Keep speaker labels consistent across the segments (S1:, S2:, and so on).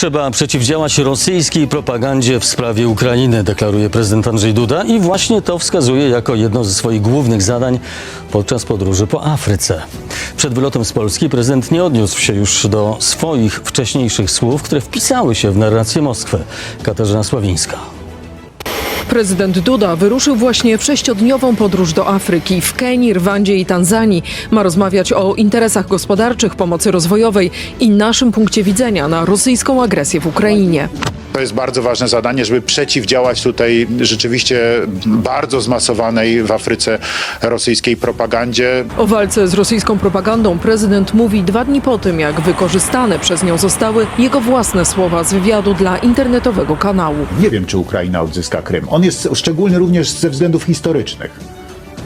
S1: Trzeba przeciwdziałać rosyjskiej propagandzie w sprawie Ukrainy, deklaruje prezydent Andrzej Duda i właśnie to wskazuje jako jedno ze swoich głównych zadań podczas podróży po Afryce. Przed wylotem z Polski prezydent nie odniósł się już do swoich wcześniejszych słów, które wpisały się w narrację Moskwy. Katarzyna Sławińska.
S2: Prezydent Duda wyruszył właśnie w sześciodniową podróż do Afryki. W Kenii, Rwandzie i Tanzanii ma rozmawiać o interesach gospodarczych, pomocy rozwojowej i naszym punkcie widzenia na rosyjską agresję w Ukrainie.
S3: To jest bardzo ważne zadanie, żeby przeciwdziałać tutaj rzeczywiście bardzo zmasowanej w Afryce rosyjskiej propagandzie.
S2: O walce z rosyjską propagandą prezydent mówi dwa dni po tym, jak wykorzystane przez nią zostały jego własne słowa z wywiadu dla internetowego kanału.
S3: Nie wiem, czy Ukraina odzyska Krym. On jest szczególny również ze względów historycznych.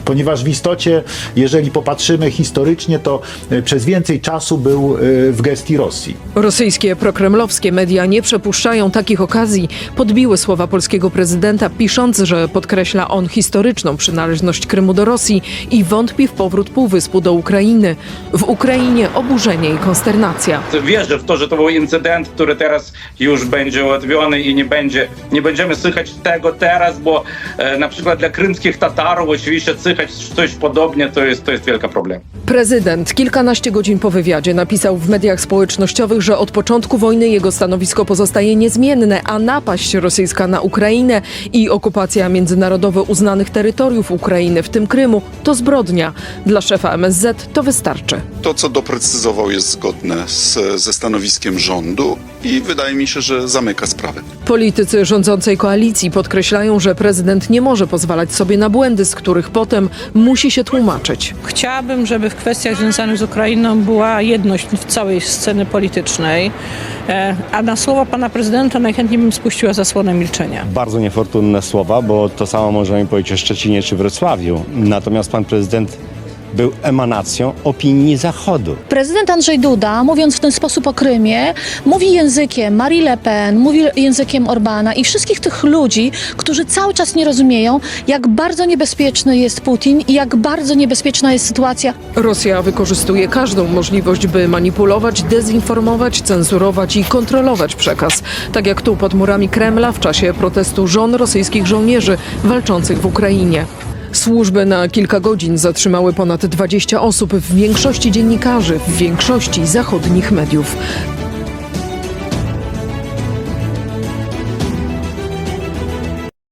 S3: Ponieważ w istocie, jeżeli popatrzymy historycznie, to e, przez więcej czasu był e, w gestii Rosji.
S2: Rosyjskie prokremlowskie media nie przepuszczają takich okazji. Podbiły słowa polskiego prezydenta, pisząc, że podkreśla on historyczną przynależność Krymu do Rosji i wątpi w powrót półwyspu do Ukrainy. W Ukrainie oburzenie i konsternacja.
S4: Wierzę w to, że to był incydent, który teraz już będzie ułatwiony i nie będzie, nie będziemy słychać tego teraz, bo e, na przykład dla krymskich Tatarów oczywiście słychać coś podobnie, to jest, to jest wielka problem.
S2: Prezydent kilkanaście godzin po wywiadzie napisał w mediach społecznościowych, że od początku wojny jego stanowisko pozostaje niezmienne, a napaść rosyjska na Ukrainę i okupacja międzynarodowo uznanych terytoriów Ukrainy, w tym Krymu, to zbrodnia. Dla szefa MSZ to wystarczy.
S5: To, co doprecyzował, jest zgodne z, ze stanowiskiem rządu i wydaje mi się, że zamyka sprawę.
S2: Politycy rządzącej koalicji podkreślają, że prezydent nie może pozwalać sobie na błędy, z których potem musi się tłumaczyć.
S6: Chciałabym, żeby w kwestiach związanych z Ukrainą była jedność w całej sceny politycznej, e, a na słowa pana prezydenta najchętniej bym spuściła zasłonę milczenia.
S7: bardzo niefortunne słowa, bo to samo możemy powiedzieć o Szczecinie czy Wrocławiu. Natomiast pan prezydent był emanacją opinii Zachodu.
S8: Prezydent Andrzej Duda, mówiąc w ten sposób o Krymie, mówi językiem Marie Le Pen, mówi językiem Orbana i wszystkich tych ludzi, którzy cały czas nie rozumieją, jak bardzo niebezpieczny jest Putin i jak bardzo niebezpieczna jest sytuacja
S2: Rosja wykorzystuje każdą możliwość, by manipulować, dezinformować, cenzurować i kontrolować przekaz. Tak jak tu pod murami Kremla w czasie protestu żon rosyjskich żołnierzy walczących w Ukrainie. Służby na kilka godzin zatrzymały ponad 20 osób, w większości dziennikarzy, w większości zachodnich mediów.